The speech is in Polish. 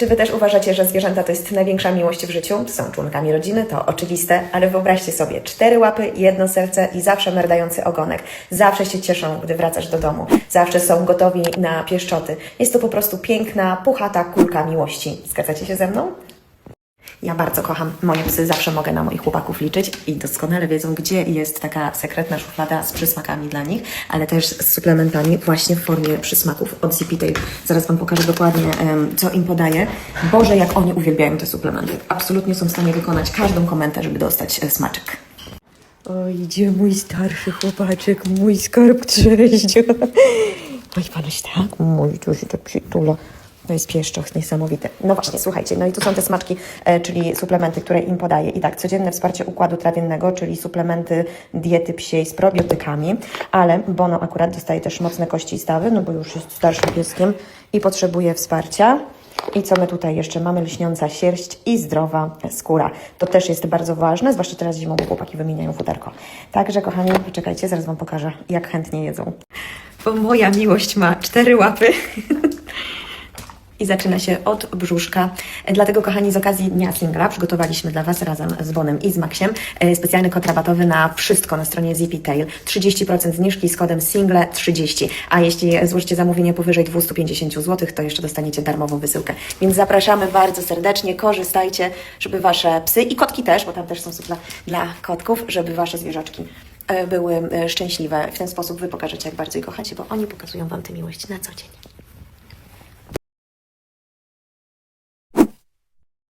Czy Wy też uważacie, że zwierzęta to jest największa miłość w życiu? Są członkami rodziny, to oczywiste, ale wyobraźcie sobie, cztery łapy, jedno serce i zawsze merdający ogonek. Zawsze się cieszą, gdy wracasz do domu. Zawsze są gotowi na pieszczoty. Jest to po prostu piękna, puchata kulka miłości. Zgadzacie się ze mną? Ja bardzo kocham moje psy, zawsze mogę na moich chłopaków liczyć i doskonale wiedzą, gdzie jest taka sekretna szuflada z przysmakami dla nich, ale też z suplementami właśnie w formie przysmaków od Zipitej. Zaraz Wam pokażę dokładnie, co im podaję. Boże, jak oni uwielbiają te suplementy. Absolutnie są w stanie wykonać każdą komentę, żeby dostać e, smaczek. O, idzie mój starszy chłopaczek, mój skarb cześć. Oj, panuś, tak? Mój, tu się tak przytula. To jest pieszczoch niesamowity. No właśnie, słuchajcie, no i tu są te smaczki, e, czyli suplementy, które im podaję. I tak, codzienne wsparcie układu trawiennego, czyli suplementy diety psiej z probiotykami, ale Bono akurat dostaje też mocne kości i stawy, no bo już jest starszym pieskiem i potrzebuje wsparcia. I co my tutaj jeszcze mamy? Lśniąca sierść i zdrowa skóra. To też jest bardzo ważne, zwłaszcza teraz zimą, bo chłopaki wymieniają futerko. Także, kochani, poczekajcie, zaraz Wam pokażę, jak chętnie jedzą. Bo moja miłość ma cztery łapy. I zaczyna się od brzuszka. Dlatego, kochani, z okazji Dnia Singla przygotowaliśmy dla Was razem z Bonem i z Maxiem e, specjalny kod rabatowy na wszystko na stronie ZippyTail. 30% zniżki z kodem SINGLE30. A jeśli złożycie zamówienie powyżej 250 zł, to jeszcze dostaniecie darmową wysyłkę. Więc zapraszamy bardzo serdecznie, korzystajcie, żeby Wasze psy i kotki też, bo tam też są supla dla kotków, żeby Wasze zwierzaczki e, były e, szczęśliwe. W ten sposób Wy pokażecie, jak bardzo ich kochacie, bo oni pokazują Wam tę miłość na co dzień.